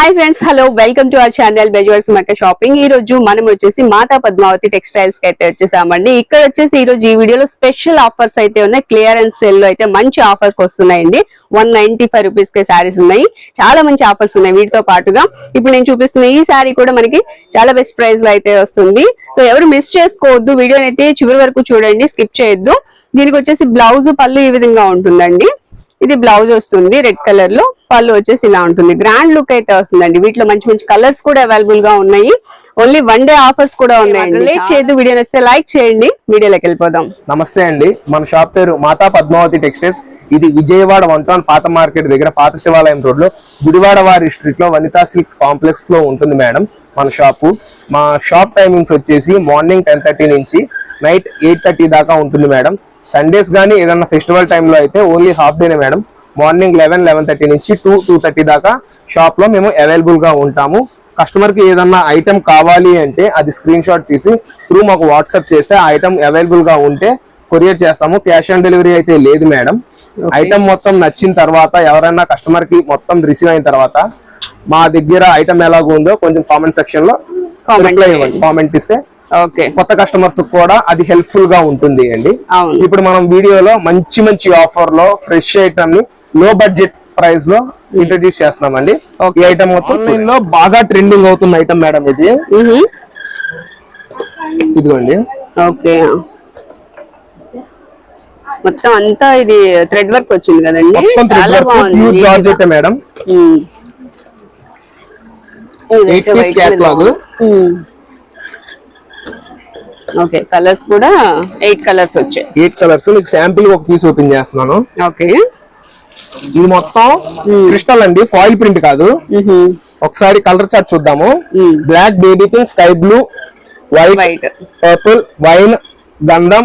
Hi friends hello welcome to our channel బెజవర్స్ మక్క shopping ఈ రోజు మనం వచ్చేసి మాతా పద్మావతి టెక్స్టైల్స్కి అయితే వచ్చేసామండి. ఇక్కడ వచ్చేసి ఈ రోజు ఈ వీడియోలో స్పెషల్ ఆఫర్స్ అయితే ఉన్నాయి. క్లియరెన్స్ సేల్లో అయితే మంచి ఆఫర్స్ వస్తున్నాయండి. వన్ నైన్టీ ఫైవ్ రూపీస్కి శారీస్ ఉన్నాయి. చాలా మంచి ఆఫర్స్ ఉన్నాయి వీటితో పాటుగా. ఇప్పుడు నేను చూపిస్తున్న ఈ శారీ కూడా మనకి చాలా బెస్ట్ ప్రైస్లో అయితే వస్తుంది. సో ఎవరు మిస్ చేసుకోవద్దు. వీడియోని అయితే చివరి వరకు చూడండి స్కిప్ చేయొద్దు. దీనికి వచ్చేసి బ్లౌజ్ పళ్ళు ఈ విధంగా ఉంటుందండి. ఇది బ్లౌజ్ వస్తుంది రెడ్ కలర్లో. పళ్ళు వచ్చేసి ఇలా ఉంటుంది. గ్రాండ్ లుక్ అయితే వస్తుందండి. వీటిలో మంచి మంచి కలర్స్ కూడా అవైలబుల్గా ఉన్నాయి. ఓన్లీ వన్ డే ఆఫర్స్ కూడా ఉన్నాయి లేట్ చేయొద్దు. వీడియో నచ్చితే లైక్ చేయండి. వీడియోలోకి వెళ్ళిపోదాం. నమస్తే అండి. మన షాప్ పేరు మాతా పద్మావతి టెక్స్టైల్స్ ఇది విజయవాడ వన్ టౌన్ పాత మార్కెట్ దగ్గర పాత శివాలయం రోడ్లో గుడివాడ వారి స్ట్రీట్లో వనితా సిల్క్స్ కాంప్లెక్స్లో ఉంటుంది మేడం మన షాపు మా షాప్ టైమింగ్స్ వచ్చేసి మార్నింగ్ టెన్ థర్టీ నుంచి నైట్ ఎయిట్ థర్టీ దాకా ఉంటుంది మేడం. సండేస్ కానీ ఏదన్నా ఫెస్టివల్ టైంలో అయితే ఓన్లీ హాఫ్ డేనే madam. Morning eleven eleven thirty నుంచి టూ టూ థర్టీ దాకా షాప్లో మేము అవైలబుల్గా ఉంటాము. కస్టమర్కి ఏదన్నా ఐటమ్ కావాలి అంటే అది స్క్రీన్ షాట్ తీసి త్రూ మాకు వాట్సాప్ చేస్తే ఆ ఐటమ్ అవైలబుల్గా ఉంటే కొరియర్ చేస్తాము. క్యాష్ ఆన్ డెలివరీ అయితే లేదు మేడం. ఐటమ్ మొత్తం నచ్చిన తర్వాత ఎవరైనా కస్టమర్కి మొత్తం రిసీవ్ అయిన తర్వాత మా దగ్గర ఐటమ్ ఎలాగో ఉందో కొంచెం కామెంట్ సెక్షన్లో కామెంట్ ఇస్తే కొత్త కస్టమర్స్ కూడా అది హెల్ప్ఫుల్గా ఉంటుంది అండి. ఇప్పుడు మనం వీడియోలో మంచి మంచి ఆఫర్లో ఫ్రెష్ ఐటమ్ని లో బడ్జెట్ ప్రైస్లో ఇంట్రడ్యూస్ చేస్తున్నామండి. ఈ ఐటమ్ మొత్తం ఆన్లైన్లో బాగా ట్రెండింగ్ అవుతున్న ఐటమ్ మేడం ఇది. ఇదిగోండి. ఓకే. మొత్తం అంతా ఇది థ్రెడ్ వర్క్ వచ్చింది కదండి. చాలా బాగుంది. Madam. Eight piece catalogue. Okay colours కూడా ఎయిట్ కలర్స్ వచ్చాయి. ఎయిట్ కలర్స్ మీకు శాంపిల్ ఒక పీస్ ఓపెన్ చేస్తున్నాను. ఓకే. ఇది మొత్తం క్రిస్టల్ అండి ఫాయిల్ ప్రింట్ కాదు. ఒకసారి కలర్ చార్ట్ చూద్దాము. Black baby pink sky blue white white. Purple wine గంధం.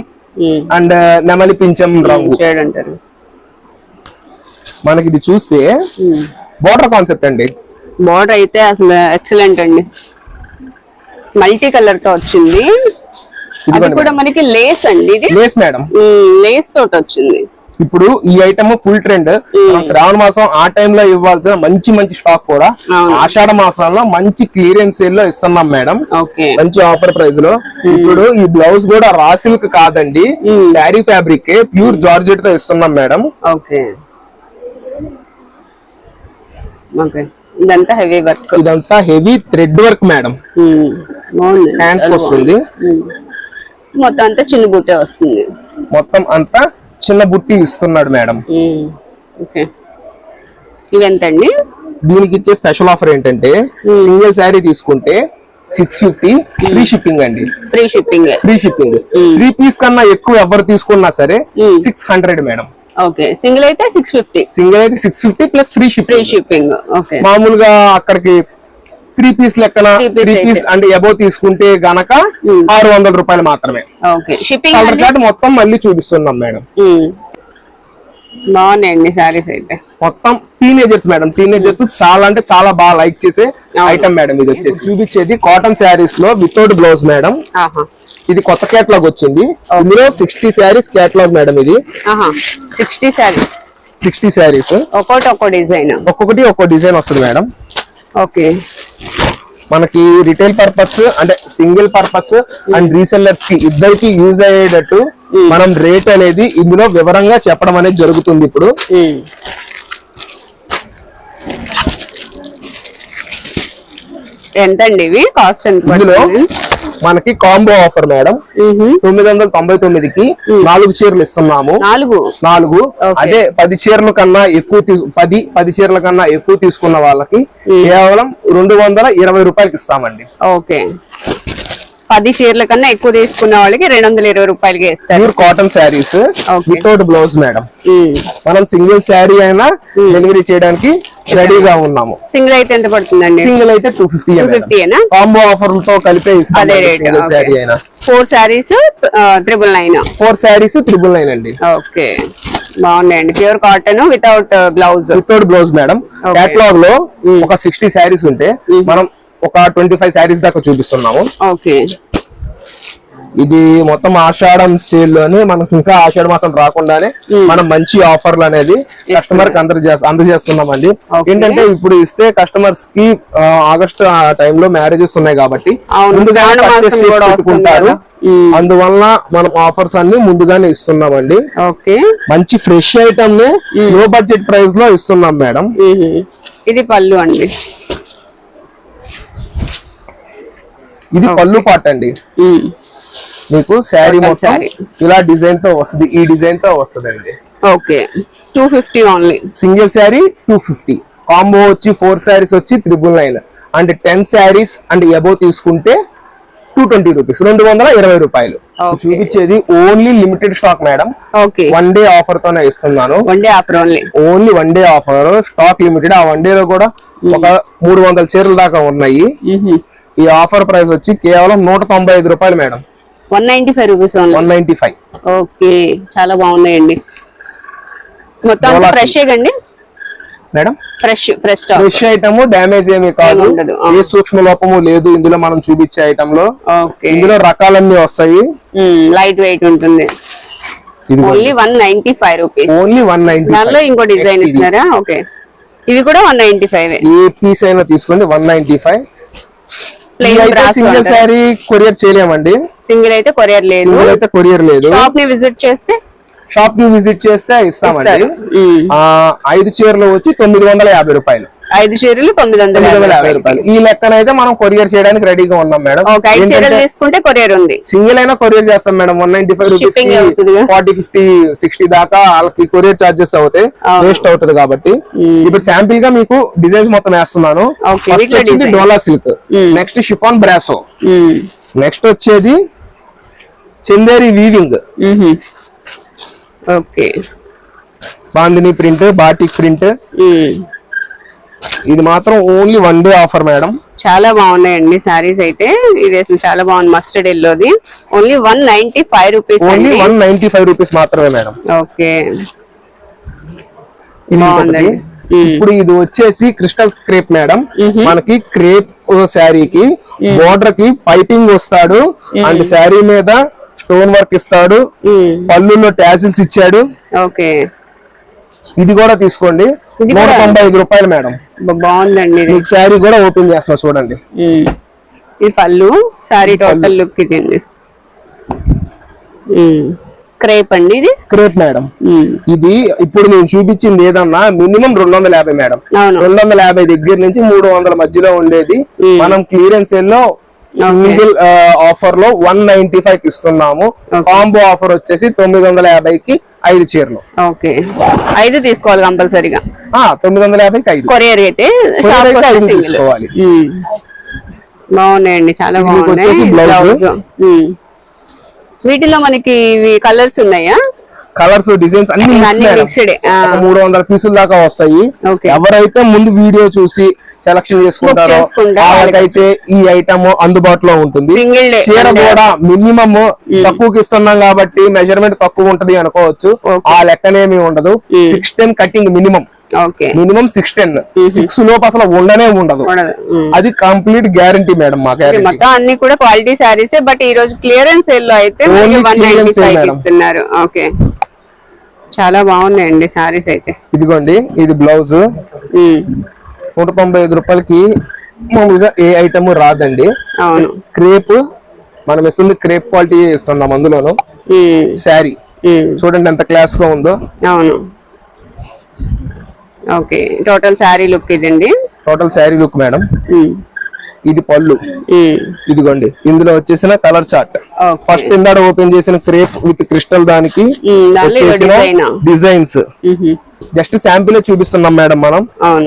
అండ్ నెమలి పింఛం రంగు. మనకి ఇది చూస్తే బోర్డర్ కాన్సెప్ట్ అండి. బోర్డర్ అయితే అసలు ఎక్సలెంట్ అండి. మల్టీ కలర్తో వచ్చింది. అది ఇదిగోండి కూడా మనకి లేస్ అండి ఇది? Lay's madam. లేస్ తోటి వచ్చింది ఇప్పుడు ఈ ఐటమ్ ఫుల్ ట్రెండ్ శ్రావణ మాసం ఆ టైంలో ఇవ్వాల్సిన మంచి మంచి స్టాక్ కూడా. ఆషాఢ మాసంలో మంచి క్లియరెన్స్ సేల్లో ఇస్తున్నాం మేడం. ఓకే. మంచి ఆఫర్ ప్రైస్లో. ఇప్పుడు ఈ బ్లౌజ్ కూడా రా సిల్క్ కాదండి. శారీ ఫ్యాబ్రిక్ ప్యూర్ జార్జెట్తో ఇస్తున్నాం మేడం. ఇదంతా హెవీ వర్క్ ఇదంతా heavy thread work madam. Hands వస్తుంది. మొత్తం అంతా చిన్న బుట్టే వస్తుంది. మొత్తం అంతా చిన్న బుట్టి ఇస్తున్నాడు మేడం. ఓకే. ఇవెంతండి? దీనికి ఇచ్చే స్పెషల్ ఆఫర్ ఏంటంటే సింగిల్ శారీ తీసుకుంటే సిక్స్ ఫిఫ్టీ ఫ్రీ షిప్పింగ్ అండి. Free shipping. Free shipping. Three piece కన్నా ఎక్కువ ఎవరు తీసుకున్నా సరే. Six hundred madam. Okay. Single అయితే సిక్స్ ఫిఫ్టీ సింగిల్ అయితే six fifty plus free free shipping shipping okay. మామూలుగా అక్కడికి త్రీ పీస్ లెక్కన త్రీ పీస్. అంటే అబౌవ్ తీసుకుంటే గనక Hmm. ఆరు వందల రూపాయలు మాత్రమే. కలర్ చార్ట్ మొత్తం మళ్ళీ చూపిస్తున్నాం మేడం. బాగున్నాయండి సారీస్ అయితే. మొత్తం టీనేజర్స్ మేడం. టీనేజర్స్ చాలా అంటే చాలా బాగా లైక్ చేసే. ఐటమ్ మేడం ఇది వచ్చేసి. చూపించేది కాటన్ శారీస్లో వితౌట్ బ్లౌజ్ మేడం. ఆహా. ఇది కొత్త కేటలాగ్ వచ్చింది. ఇందులో సిక్స్టీ శారీస్ కేటలాగ్ మేడం ఇది. ఆహా. సిక్స్టీ సారీస్ సిక్స్టీ శారీస్ ఒక్కోటి ఒక్కో డిజైన్ ఒక్కొక్కటి ఒక్కో డిజైన్ వస్తుంది మేడం. ఓకే. మనకి రిటైల్ పర్పస్ అంటే సింగిల్ పర్పస్ అండ్ రీసెల్లర్స్కి ఇద్దరికి యూజ్ అయ్యేటట్టు మనం రేట్ అనేది ఇందులో వివరంగా చెప్పడం అనేది జరుగుతుంది ఇప్పుడు. ఎంత అండి ఇవి? కాస్ట్ ఎంత మనకి కాంబో ఆఫర్ మేడం. తొమ్మిది వందల తొంభై తొమ్మిదికి నాలుగు చీరలు ఇస్తున్నాము. నాలుగు? నాలుగు. అదే పది చీరల కన్నా ఎక్కువ పది పది చీరల కన్నా ఎక్కువ తీసుకున్న వాళ్ళకి కేవలం రెండు వందల ఇరవై రూపాయలకి ఇస్తామండి. ఓకే. పది చీరల కన్నా ఎక్కువ తీసుకున్న వాళ్ళకి రెండు వందల ఇరవై రూపాయలకి ఇస్తారు. Cotton saris. Without blouse madam. మనం సింగిల్ శారీ అయినా డెలివరీ చేయడానికి రెడీగా ఉన్నాము. సింగిల్ అయితే ఎంత పడుతుందండి? సింగిల్ అయితే టూ ఫిఫ్టీ 250 ఏనా? కాంబో ఆఫర్తో కలిపే అదే rate four saris triple nine four saris triple nine అండి. ఓకే బాగున్నాయండి. Pure cotton without blouse without blouse madam. కేటలాగ్లో ఒక సిక్స్టీ శారీస్ ఉంటే మనం ఒక ట్వంటీ ఫైవ్ శారీస్ దాకా చూపిస్తున్నాము. ఓకే ఇది మొత్తం ఆషాఢం సేల్లోని మనకు ఇంకా ఆషాఢ మాసం రాకుండానే మనం మంచి ఆఫర్లు అనేది కస్టమర్కి అందజేస్త అందజేస్తున్నామండి. Okay. ఏంటంటే ఇప్పుడు ఇస్తే కస్టమర్స్కి ఆగస్ట్ ఆ టైంలో మ్యారేజెస్ ఉన్నాయి కాబట్టి పెట్టుకుంటారు. ఉమ్. అందువల్ల మనం ఆఫర్స్ అన్ని ముందుగానే ఇస్తున్నామండి. ఓకే మంచి ఫ్రెష్ ఐటమ్ని లో బడ్జెట్ ప్రైస్లో ఇస్తున్నాం మేడం. మ్మ్. ఇది పళ్ళు అండి. ఇది పళ్ళు పాట అండి. మీకు శారీ మొత్తం. ఇలా డిజైన్తో వస్తుంది. ఈ డిజైన్తో వస్తుంది అండి okay two fifty only single sari two fifty combo వచ్చి ఫోర్ శారీస్ వచ్చి triple nine and ten saris and above తీసుకుంటే టూ ట్వంటీ రూపీస్ రెండు వందల ఇరవై రూపాయలు. చూపించేది only limited stock madam okay one day offer తోనే ఇస్తున్నాను. One day offer only only one day offer stock limited ఆ వన్ డే లో కూడా ఒక మూడు వందల చీరల దాకా ఉన్నాయి. ఈ ఆఫర్ ప్రైస్ వచ్చి కేవలం నూట తొంభై ఐదు రూపాయలు madam one ninety five rupees one ninety five. Okay చాలా బాగున్నాయండి. మొత్తం ఫ్రెష్ అండి madam? Fresh fresh fresh item damage ఏమీ కాదు. ఏ సూక్ష్మ లోపము లేదు ఇందులో మనం చూపించే ఐటమ్లో. ఇందులో రకాలన్నీ వస్తాయి. లైట్ వెయిట్ ఉంటుంది. ఇది only one ninety five rupees. Only one ninety దానిలో ఇంకో డిజైన్ ఇస్తున్నారా? ఓకే. ఇవి కూడా వన్ నైన్టీ ఫైవ్. ఏ పీస్ అయినా తీసుకోండి one ninety five. Single sari courier చేయలేమండి. సింగిల్ అయితే కొరియర్ లేదు. సింగిల్ అయితే కొరియర్ లేదు. షాప్ని విజిట్ చేస్తే? షాప్ని విజిట్ చేస్తే ఇస్తామండి. ఐదు చీరలు వచ్చి తొమ్మిది వందల యాభై రూపాయలు. ఐదు చీరలు తొమ్మిది వందల యాభై రూపాయలు ఈ లెక్కనైతే మనం కొరియర్ చేయడానికి రెడీగా ఉన్నాం మేడం ఓకే ఐదు చీరలు తీసుకుంటే కొరియర్ ఉంది సింగిల్ అయినా కొరియర్ చేస్తాం madam one ninety five rupees? Forty fifty sixty దాకా వాళ్ళకి కొరియర్ చార్జెస్ అవుతాయి. వేస్ట్ అవుతుంది కాబట్టి ఇప్పుడు శాంపిల్గా మీకు డిజైన్స్ మొత్తం వేస్తున్నాను. Dola silk. Next chiffon brasso. Next వచ్చేది Chanderi weaving. Okay bandhani print batik print. ఇది మాత్రం only one day offer madam చాలా బాగున్నాయండి సారీస్ అయితే. ఇది చాలా బాగుంది mustard ఎల్లోది only one ninety five rupees only one ninety five rupees మాత్రమే మేడం ఓకే. బాగుందండి. ఇప్పుడు ఇది వచ్చేసి క్రిస్టల్ క్రేప్ మేడం మనకి క్రేప్ శారీకి బోర్డర్కి పైపింగ్ వస్తాడు. అండ్ శారీ మీద స్టోన్ వర్క్ ఇస్తాడు. పళ్ళులో టాజిల్స్ ఇచ్చాడు. ఓకే. ఇది కూడా తీసుకోండి. నూట? తొంభై ఐదు రూపాయలు మేడం బాగుందండి మీకు శారీ కూడా ఓపెన్ చేస్తున్నా చూడండి. ఇది పళ్ళు సారీ టోటల్ లుక్ ఇది అండి క్రేప్ అండి ఇది? Crepe madam. ఇది ఇప్పుడు నేను చూపించింది ఏదన్నా మినిమం రెండు వందల యాభై మేడం. రెండు వందల యాభై దగ్గర నుంచి మూడు వందల మధ్యలో ఉండేది. మనం క్లియరెన్స్లో సింగిల్ ఆఫర్లో వన్ నైన్టీ ఫైవ్కి ఇస్తున్నాము. కాంబో ఆఫర్ వచ్చేసి తొమ్మిది వందల యాభైకి ఐదు చీరలు ఓకే ఐదు తీసుకోవాలి కంపల్సరీగా తొమ్మిది వందల యాభైకి ఐదు కొరియర్ అయితే. తీసుకోవాలి. బాగున్నాయండి చాలా బాగున్నాయి. బ్లౌజ్. వీటిలో మనకి కలర్స్ ఉన్నాయా కలర్స్ డిజైన్స్ అన్ని మేడం. వందల పీసుల దాకా వస్తాయి. ఎవరైతే ముందు వీడియో చూసి సెలక్షన్ చేసుకుంటారో చేసుకుంటే వాళ్ళకైతే ఈ ఐటమ్ అందుబాటులో ఉంటుంది. చీర కూడా మినిమం తక్కువకి ఇస్తున్నాం కాబట్టి మెజర్మెంట్ తక్కువ ఉంటది అనుకోవచ్చు. ఆ లెక్కనేమి ఉండదు. Six ten cutting minimum okay. Minimum six ten six లోపు అసలు ఉండనే ఉండదు. అది కంప్లీట్ గ్యారంటీ మేడం మా గ్యారంటీ మొత్తం అన్ని కూడా క్వాలిటీ సారీసే బట్ ఈ రోజు క్లియరెన్స్ సేల్లో అయితే చాలా బాగున్నాయండి సారీస్ అయితే. ఇదిగోండి ఇది బ్లౌజ్. నూట తొంభై ఐదు రూపాయలకి మామూలుగా ఏ ఐటమ్ రాదండి. అవును. క్రేప్ మనం ఇస్తుంది క్రేప్ క్వాలిటీ ఇస్తున్నాం అందులోను. శారీ. చూడండి ఎంత క్లాస్గా ఉందో. అవును. ఓకే టోటల్ శారీ లుక్ ఇదండి. Total sari look madam. ఇది పళ్ళు. ఇదిగోండి. ఇందులో వచ్చేసిన కలర్ చార్ట్. ఫస్ట్ ఇందాడ ఓపెన్ చేసిన క్రేప్ విత్ క్రిస్టల్ దానికి వచ్చేసిన డిజైన్? డిజైన్స్. జస్ట్ శాంపిల్ చూపిస్తున్నాం మేడం మనం.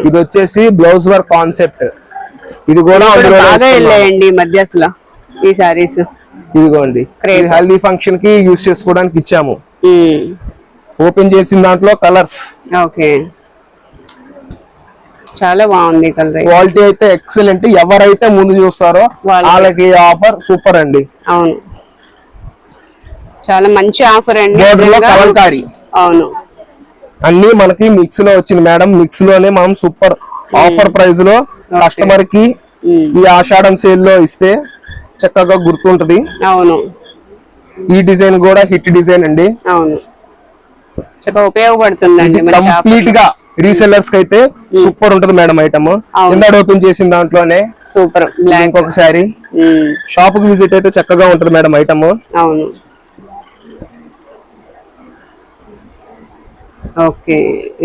ఇది వచ్చేసి బ్లౌజ్ వర్క్ కాన్సెప్ట్. ఇది కూడా బాగా. వెళ్ళాయండి మధ్య అసలు ఈ సారీస్ ఇదిగోండి. హల్దీ ఫంక్షన్కి యూస్ చేసుకోవడానికి ఇచ్చాము. ఓపెన్ చేసిన దాంట్లో కలర్స్. ఓకే. చాలా బాగుంది కలర్ క్వాలిటీ అయితే ఎక్సలెంట్. ఎవరైతే ముందు చూస్తారో వాళ్ళకి. ఆఫర్ సూపర్ అండి. అవును. చాలా మంచి ఆఫర్ అండి. కలంకారీ. అవును. అన్ని మనకి మిక్స్లో వచ్చింది మేడం. మిక్స్లోనే మనం సూపర్ ఆఫర్ ప్రైస్లో కస్టమర్కి. ఈ ఆషాఢం సేల్లో ఇస్తే చక్కగా గుర్తుంటది. అవును. ఈ డిజైన్ కూడా హిట్ డిజైన్ అండి. అవును. చక్కగా షాప్ కంప్లీట్గా రీసెల్లర్స్కి అయితే సూపర్ ఉంటది మేడం ఐటమ్. కింద ఓపెన్ చేసిన దాంట్లోనే సూపర్ బ్లాక్ ఇంకొక శారీ షాప్కి విజిట్ అయితే చక్కగా ఉంటది మేడం ఐటమ్ అవును. ఓకే.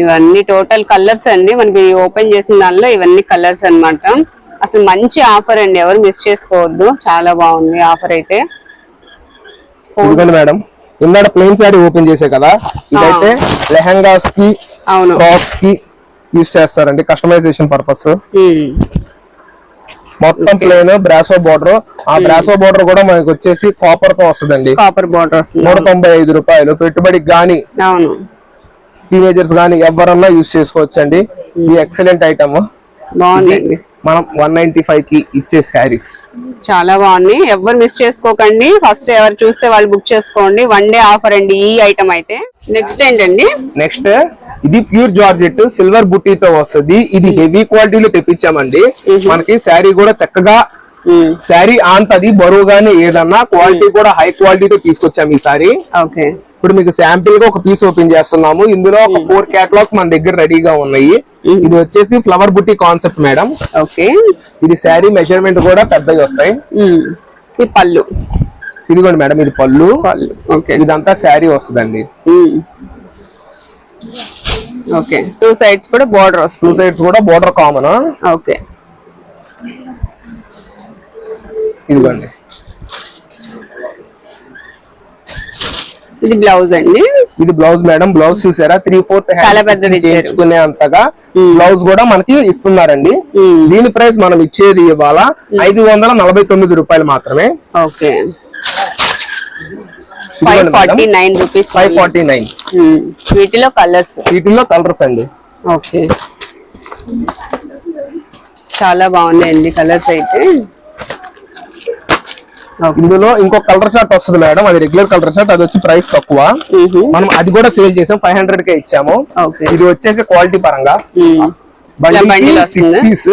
ఇవన్నీ టోటల్ కలర్స్ అండి. మనకి ఓపెన్ చేసిన దానిలో ఇవన్నీ కలర్స్ అన్నమాట. అసలు మంచి ఆఫర్ అండి. ఎవరు మిస్ చేసుకోవద్దు. చాలా బాగుంది ఆఫర్ అయితే. మేడం ఇందాక ప్లెయిన్ శారీ ఓపెన్ చేసే కదా? ఇదైతే లెహంగాస్కి అవును. ఫ్రాక్స్కి యూస్ చేస్తారండి కస్టమైజేషన్ పర్పస్. మొత్తం ప్లేన్ బ్రాసో బోర్డర్ ఆ బ్రాసో బోర్డర్ కూడా మనకి వచ్చేసి కాపర్తో వస్తుందండి. కాపర్ బార్డర్ నూట తొంభై ఐదు రూపాయలు. పెట్టుబడికి గానీ అవును. టీనేజర్స్ గానీ ఎవరన్నా యూస్ చేసుకోవచ్చు అండి ఈ ఎక్సలెంట్ ఐటమ్ మనం వన్ నైన్టీ ఫైవ్కి ఇచ్చే శారీస్. చాలా బాగుంది ఎవరు మిస్ చేసుకోకండి. ఫస్ట్ ఎవరు చూస్తే వాళ్ళు బుక్ చేసుకోండి. వన్ డే ఆఫర్ అండి ఈ ఐటమ్ అయితే. నెక్స్ట్ ఏంటండి? నెక్స్ట్ ఇది ప్యూర్ జార్జెట్ సిల్వర్ బుట్టీతో వస్తుంది. ఇది హెవీ క్వాలిటీలో తెప్పించామండి. మనకి శారీ కూడా చక్కగా ఉమ్. శారీ ఆంతది బరువుగానే ఏదన్నా క్వాలిటీ కూడా హై క్వాలిటీతో తీసుకొచ్చాం ఈ సారీ ఓకే ఇప్పుడు మీకు శాంపిల్గా ఒక పీస్ ఓపెన్ చేస్తున్నాము. ఇందులో ఒక ఫోర్ క్యాటలాగ్స్ మన దగ్గర రెడీగా ఉన్నాయి. ఇది వచ్చేసి ఫ్లవర్ బుట్టి కాన్సెప్ట్ మేడం. ఓకే. ఇది శారీ మెజర్మెంట్ కూడా పెద్దగా వస్తాయి. ఈ పళ్ళు. ఇదిగోండి మేడం ఇది పళ్ళు. పళ్ళు. ఓకే. ఇదంతా శారీ వస్తుందండి. ఓకే. టూ సైడ్స్ కూడా బార్డర్ టూ సైడ్స్ కూడా బోర్డర్ కామన్ ఓకే. ఇదిగోండి. ఇది బ్లౌజ్ అండి. ఇది బ్లౌజ్ మేడం బ్లౌజ్ చూసారా? త్రీ ఫోర్త్ చాలా ఇచ్చారు. చేయించుకునే అంతగా బ్లౌజ్ కూడా మనకి ఇస్తున్నారండి. దీని ప్రైస్ మనం ఇచ్చేది ఇవాళ ఐదు వందల నలభై తొమ్మిది రూపాయలు మాత్రమే. Okay. Five forty nine rupees five forty nine వీటిలో కలర్స్ వీటిల్లో కలర్స్ అండి. ఓకే. చాలా బాగున్నాయండి కలర్స్ అయితే. ఇందులో ఇంకో కలర్ షర్ట్ వస్తుంది మేడం. అది రెగ్యులర్ కలర్ షర్ట్ అది వచ్చి ప్రైస్ తక్కువ. మనం అది కూడా సేల్ చేసాం ఫైవ్ హండ్రెడ్ కే ఇచ్చాము. ఇది వచ్చేసి క్వాలిటీ పరంగా. సిక్స్? పీస్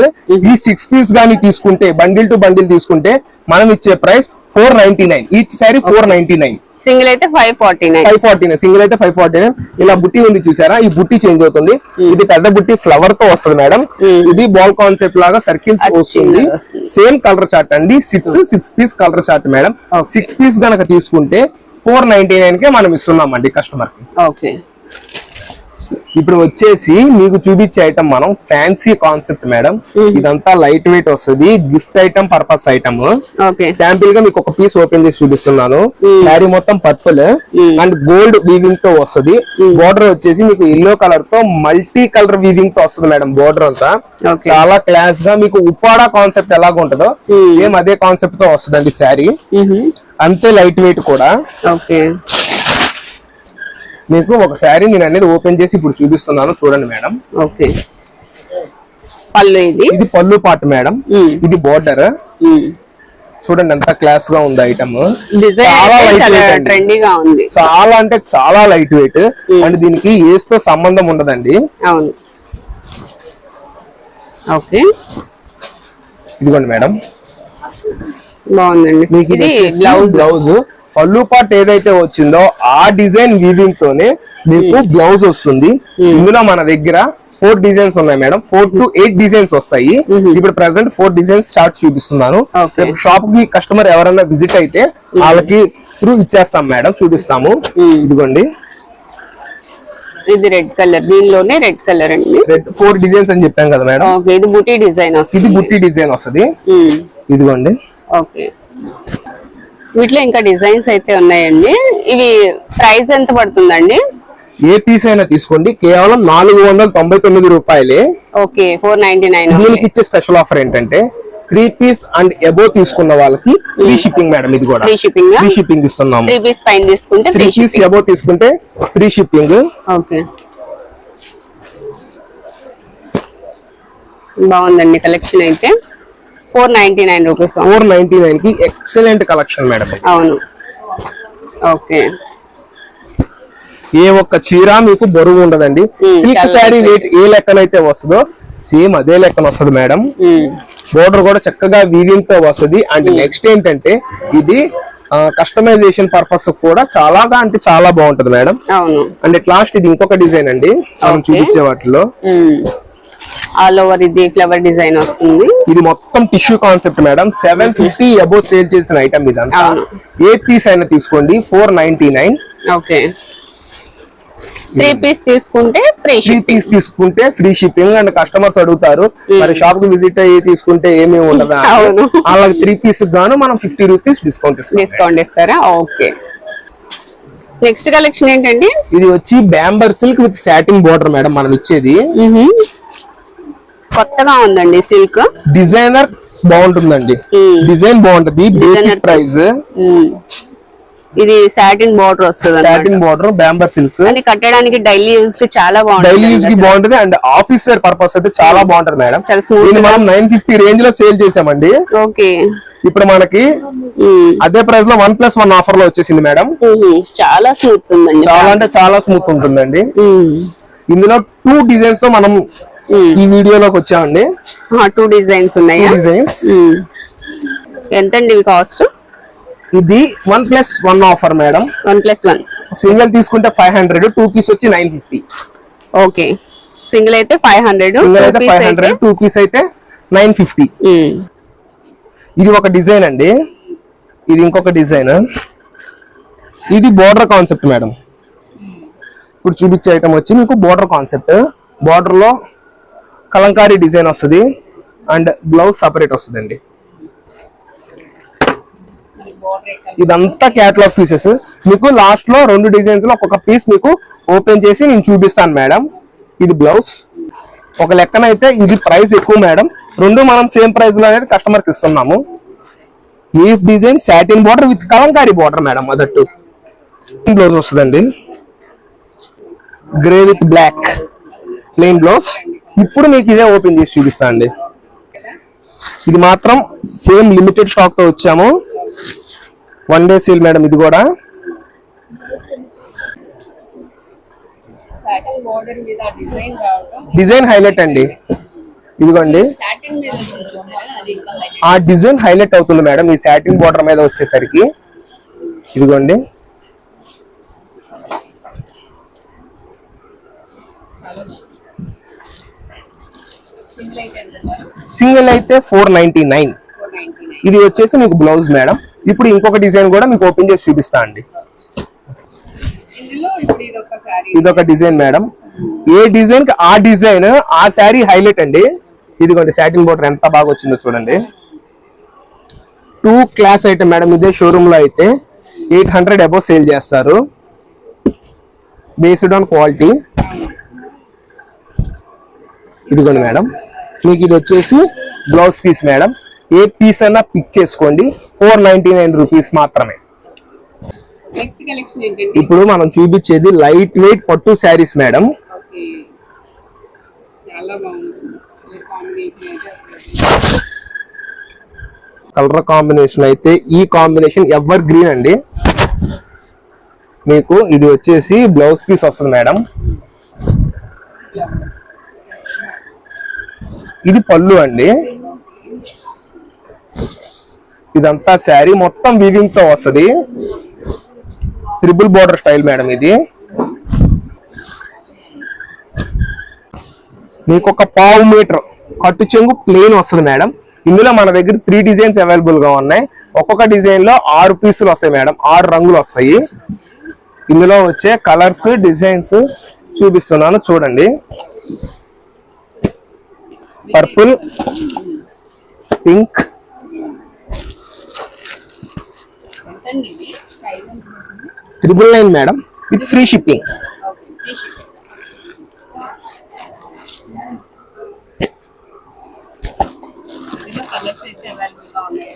ఈ సిక్స్ పీస్ గానీ తీసుకుంటే బండిల్ టు బండిల్ తీసుకుంటే మనం ఇచ్చే price four ninety nine each sari four ninety nine single అయితే five forty nine five forty nine single అయితే ఫైవ్ ఫార్టీ నైన్ ఇలా బుట్టి ఉంది చూసారా? ఈ బుట్టి చేంజ్ అవుతుంది. ఇది పెద్ద బుట్టి ఫ్లవర్తో వస్తుంది మేడం. ఇది బాల్ కాన్సెప్ట్ లాగా సర్కిల్స్ వస్తుంది. సేమ్ కలర్ చార్ట్ అండి. Six six piece colour chart madam. Six piece గనక తీసుకుంటే ఫోర్ నైన్టీ నైన్ కే మనం ఇస్తున్నాం అండి కస్టమర్కి. ఓకే ఇప్పుడు వచ్చేసి మీకు చూపించే ఐటమ్ మనం ఫ్యాన్సీ కాన్సెప్ట్ మేడం ఇదంతా లైట్ వెయిట్ వస్తుంది. Gift item purpose item okay. శాంపిల్గా మీకు ఒక పీస్ ఓపెన్ చేసి చూపిస్తున్నాను. శారీ మొత్తం పర్పుల్ అండ్ గోల్డ్ వీవింగ్తో వస్తుంది. బోర్డర్ వచ్చేసి మీకు ఎల్లో కలర్తో మల్టీ కలర్ వీవింగ్తో వస్తుంది మేడం బోర్డర్ అంతా. చాలా క్లాస్గా మీకు ఉప్పాడా కాన్సెప్ట్ ఎలాగ ఉంటుందో సేమ్ అదే కాన్సెప్ట్తో వస్తుందండి శారీ అంతే లైట్ వెయిట్ కూడా. ఓకే. మీకు ఒక శారీ నేను అనేది ఓపెన్ చేసి ఇప్పుడు చూపిస్తున్నాను. చూడండి మేడం. ఓకే. పళ్ళు ఇది? ఇది పళ్ళు పాటు మేడం. ఇది బోర్డర్. చూడండి ఎంత క్లాస్గా ఉంది ఐటమ్ చాలా అండి. ట్రెండీగా ఉంది. చాలా అంటే చాలా లైట్ వెయిట్ అండ్ దీనికి ఏజ్తో సంబంధం ఉండదండి. అవును. ఓకే. ఇదిగోండి మేడం. బాగుందండి. మీకు ఇది బ్లౌజ్ బ్లౌజ్ పళ్ళు పాట్ ఏదైతే వచ్చిందో ఆ డిజైన్ వీవింగ్ తోనే మీకు బ్లౌజ్ వస్తుంది. ఇందులో మన దగ్గర ఫోర్ డిజైన్స్ ఉన్నాయి madam. Four to eight designs వస్తాయి. ఇప్పుడు ప్రెసెంట్ ఫోర్ డిజైన్స్ చార్ట్ చూపిస్తున్నాను. షాప్కి కస్టమర్ ఎవరైనా విజిట్ అయితే వాళ్ళకి త్రూ ఇచ్చేస్తాం మేడం చూపిస్తాము. ఇదిగోండి. ఇది రెడ్ కలర్ దీనిలోనే రెడ్ కలర్ అండి. రెడ్ ఫోర్ డిజైన్స్ అని చెప్పాం కదా మేడం. ఇది బుటీ డిజైన్ ఇది బుట్టి డిజైన్ వస్తుంది. ఇదిగోండి. ఓకే వీటిలో ఇంకా డిజైన్స్ అయితే ఉన్నాయండి. ఇవి ప్రైస్ ఎంత పడుతుందండి? ఏ పీస్ అయినా తీసుకోండి. కేవలం నాలుగు వందల తొంభై తొమ్మిది రూపాయలే. ఓకే ఫోర్ నైన్టీ నైన్ దీనికి ఇచ్చే స్పెషల్ ఆఫర్ ఏంటంటే త్రీ పీస్ అండ్ ఎబో తీసుకున్న వాళ్ళకి ఫ్రీ షిప్పింగ్ మేడం ఇది కూడా. Free shipping? ఫ్రీ షిప్పింగ్ ఇస్తున్నాము. త్రీ పీస్ పైన తీసుకుంటే త్రీ పీస్ ఎబో తీసుకుంటే ఫ్రీ షిప్పింగ్. ఓకే. బాగుందండి కలెక్షన్ అయితే. Four ninety nine rupees. Four ninety నైన్కి ఎక్సలెంట్ కలెక్షన్ మేడం అవును. ఓకే. ఏ ఒక్క చీర మీకు బరువు ఉండదండి. సిల్క్ శారీ. వెయిట్ ఏ లెక్కనైతే వస్తుందో సేమ్ అదే లెక్కన వస్తుంది మేడం. బోర్డర్ కూడా చక్కగా వీవింగ్తో వస్తుంది. అండ్ నెక్స్ట్ ఏంటంటే ఇది కస్టమైజేషన్ పర్పస్ కూడా చాలా అంటే చాలా బాగుంటది మేడం. అవును. అండ్ లాస్ట్ ఇది ఇంకొక డిజైన్ అండి. మనం. చూపించే వాటిలో. ఆల్ ఓవర్ ఇది ఫ్లవర్ డిజైన్ వస్తుంది. ఇది మొత్తం tissue concept madam seven fifty above sale చేసిన ఐటమ్ ఇదంతా. అవును. ఏ పీస్ అయినా తీసుకోండి. Four ninety nine okay three piece తీసుకుంటే ఫ్రీ త్రీ పీస్ తీసుకుంటే ఫ్రీ షిప్పింగ్ అండ్ కస్టమర్స్ అడుగుతారు. మరి షాప్కి విజిట్ అయ్యి తీసుకుంటే ఏమీ ఉండదు. అలాగే త్రీ పీస్ గాను మనం ఫిఫ్టీ రూపీస్ డిస్కౌంట్ ఇస్తాం. డిస్కౌంట్ ఇస్తారా? ఓకే నెక్స్ట్ కలెక్షన్ ఏంటండి? ఇది వచ్చి బ్యాంబర్ silk with satin border madam మనం ఇచ్చేది. మ్మ్. కొత్తగా ఉందండి సిల్క్. డిజైనర్ బాగుంటుందండి. డిజైన్ బాగుంటది బేసిక్ ప్రైస్ ఇది సాటిన్ బార్డర్ వస్తుంది సాటిన్ బోర్డర్ బ్యాంబర్ సిల్క్. అది కట్టడానికి డైలీ యూస్కి చాలా డైలీ యూజ్కి బాగుంటుంది బాగుంటది అండ్ ఆఫీస్ వేర్ పర్పస్ అయితే చాలా బాగుంటది మేడం. దీన్ని మనం నైన్ ఫిఫ్టీ రేంజ్లో సేల్ చేసామండి. ఓకే. ఇప్పుడు మనకి అదే ప్రైస్లో వన్ ప్లస్ వన్ ఆఫర్లో వచ్చేసింది మేడం. చాలా స్మూత్ ఉందండి. చాలా అంటే చాలా స్మూత్ ఉంటుందండి. ఇందులో టూ డిజైన్స్తో మనం ఈ వీడియోలోకి వచ్చామండి. టూ డిజైన్స్ ఉన్నాయా? డిజైన్స్ మ్మ్. ఎంతండి ఇవి కాస్ట్ ఇది one plus one offer madam one plus one single తీసుకుంటే ఫైవ్ హండ్రెడ్ టూ పీస్ వచ్చి నైన్ ఫిఫ్టీ ఓకే సింగిల్ అయితే ఫైవ్ హండ్రెడ్ సింగిల్ అయితే ఫైవ్ హండ్రెడ్ టూ పీస్ అయితే నైన్ ఫిఫ్టీ ఇది ఒక డిజైన్ అండి. ఇది ఇంకొక డిజైన్ ఇది బోర్డర్ కాన్సెప్ట్ మేడం ఇప్పుడు చూపించే ఐటమ్ వచ్చి మీకు బోర్డర్ కాన్సెప్ట్ బోర్డర్లో కలంకారీ డిజైన్ వస్తుంది అండ్ బ్లౌజ్ సపరేట్ వస్తుందండి. ఇదంతా క్యాటలాగ్ పీసెస్ మీకు లాస్ట్లో రెండు డిజైన్స్లో ఒక్కొక్క పీస్ మీకు ఓపెన్ చేసి నేను చూపిస్తాను మేడం. ఇది బ్లౌజ్. ఒక లెక్కన అయితే ఇది ప్రైస్ ఎక్కువ మేడం. రెండు మనం సేమ్ ప్రైస్లో అనేది కస్టమర్కి ఇస్తున్నాము. Leaf design satin border with Kalamkari border madam అదట్టు. Blouse వస్తుందండి. Grey with black plain blouse ఇప్పుడు మీకు ఇదే ఓపెన్ చేసి చూపిస్తా అండి. ఇది మాత్రం సేమ్ లిమిటెడ్ స్టాక్తో వచ్చాము. వన్ డే సేల్ మేడం ఇది కూడా. డిజైన్ హైలైట్ అండి. ఇదిగోండి. ఆ డిజైన్ హైలైట్ అవుతుంది మేడం ఈ సాటిన్ బార్డర్ మీద వచ్చేసరికి. ఇదిగోండి. సార్ సింగిల్ అయితే ఫోర్ నైన్టీ నైన్. ఇది వచ్చేసి మీకు బ్లౌజ్ మేడం. ఇప్పుడు ఇంకొక డిజైన్ కూడా మీకు ఓపెన్ చేసి చూపిస్తా అండి. ఇది ఒక ఇదొక డిజైన్ మేడం. ఏ డిజైన్కి ఆ డిజైన్ ఆ శారీ హైలైట్ అండి. ఇదిగోండి సాటిన్ బోర్డర్ ఎంత బాగా వచ్చిందో చూడండి. టూ క్లాస్ ఐటమ్ మేడం ఇదే షోరూమ్లో అయితే ఎయిట్ హండ్రెడ్ అబౌవ్ సేల్ చేస్తారు. Based on quality. ఇదిగోండి మేడం. మీకు ఇది వచ్చేసి బ్లౌజ్ పీస్ మేడం. ఏ పీస్ అయినా పిక్ చేసుకోండి. ఫోర్ నైన్టీ నైన్ రూపీస్ మాత్రమే ఇప్పుడు మనం చూపించేది లైట్ వెయిట్ పట్టు శారీస్ మేడం. కలర్ కాంబినేషన్ అయితే ఈ కాంబినేషన్ ఎవర్ గ్రీన్ అండి. మీకు ఇది వచ్చేసి బ్లౌజ్ పీస్ వస్తుంది మేడం. ఇది పళ్ళు అండి. ఇదంతా శారీ మొత్తం వీవింగ్తో వస్తుంది. త్రిబుల్ బోర్డర్ స్టైల్ మేడం ఇది. మీకు ఒక పావు మీటర్ కట్టు చెంగు ప్లేన్ వస్తుంది మేడం ఇందులో మన దగ్గర త్రీ డిజైన్స్ అవైలబుల్గా ఉన్నాయి. ఒక్కొక్క డిజైన్లో ఆరు పీసులు వస్తాయి మేడం ఆరు రంగులు వస్తాయి. ఇందులో వచ్చే కలర్స్ డిజైన్స్ చూపిస్తున్నాను చూడండి. Purple pink. Triple nine madam. With free shipping.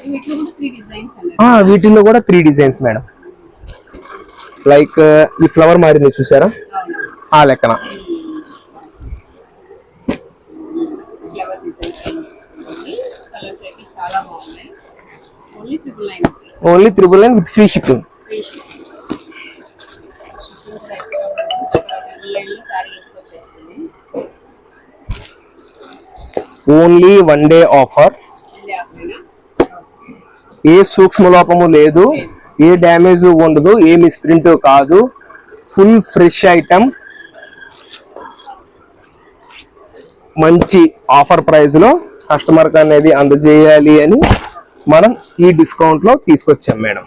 వీటిలో కూడా త్రీ డిజైన్స్ అన్నారు వీటిల్లో కూడా త్రీ డిజైన్స్ మేడం. లైక్ ఈ ఫ్లవర్ మారింది చూసారా? ఆ లెక్కన ఫ్లవర్ డిజైన్స్ కలర్స్ అయితే చాలా బాగున్నాయి only triple nine rupees only triple nine with free shipping. Only one day offer. ఏ సూక్ష్మ లోపము లేదు ఏ డ్యామేజ్ ఉండదు ఏ మిస్ప్రింట్ కాదు. Full fresh item. మంచి ఆఫర్ ప్రైస్లో కస్టమర్కి అనేది అందజేయాలి అని మనం ఈ డిస్కౌంట్లో తీసుకొచ్చాం మేడం.